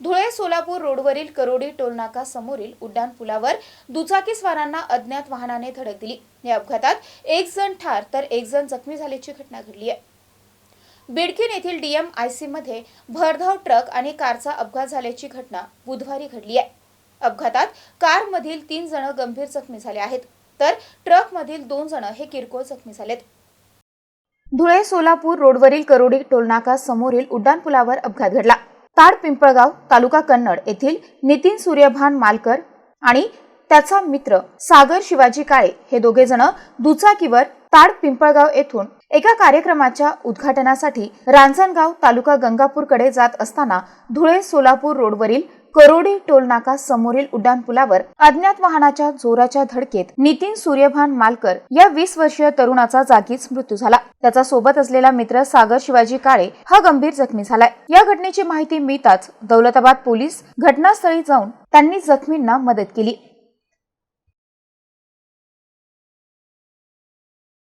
धुळे सोलापूर रोडवरील करोडी टोलनाका समोरील उड्डाण पुलावर दुचाकीस्वारांना अज्ञात वाहनाने धडक दिली. या अपघातात एक जण ठार तर एक जण जखमी झाल्याची घटना घडली आहे. बिडकीन येथील डीएम आय सी मध्ये भरधाव ट्रक आणि कारचा अपघात झाल्याची घटना बुधवारी घडली आहे. अपघातात कारमधील तीन जण गंभीर जखमी झाले आहेत तर ट्रकमधील दोन जण हे किरकोळ जखमी झालेत. धुळे सोलापूर रोडवरील करोडी टोलनाका समोरील उड्डाणपुलावर अपघात घडला. ताड पिंपळगाव तालुका कन्नड येथील नितीन सूर्यभान मालकर आणि त्याचा मित्र सागर शिवाजी काळे हे दोघे जण दुचाकीवर ताड पिंपळगाव येथून एका कार्यक्रमाच्या उद्घाटनासाठी रांजणगाव तालुका गंगापूरकडे जात असताना धुळे सोलापूर रोडवरील करोडी टोलनाका समोरील उड्डाणपुलावर अज्ञात वाहनाच्या जोराच्या धडकेत नितीन सूर्यभान मालकर या वीस वर्षीय तरुणाचा जागीच मृत्यू झाला. त्याचा सोबत असलेला मित्र सागर शिवाजी काळे हा गंभीर जखमी झालाय. या घटनेची माहिती मिळताच दौलताबाद पोलीस घटनास्थळी जाऊन त्यांनी जखमींना मदत केली.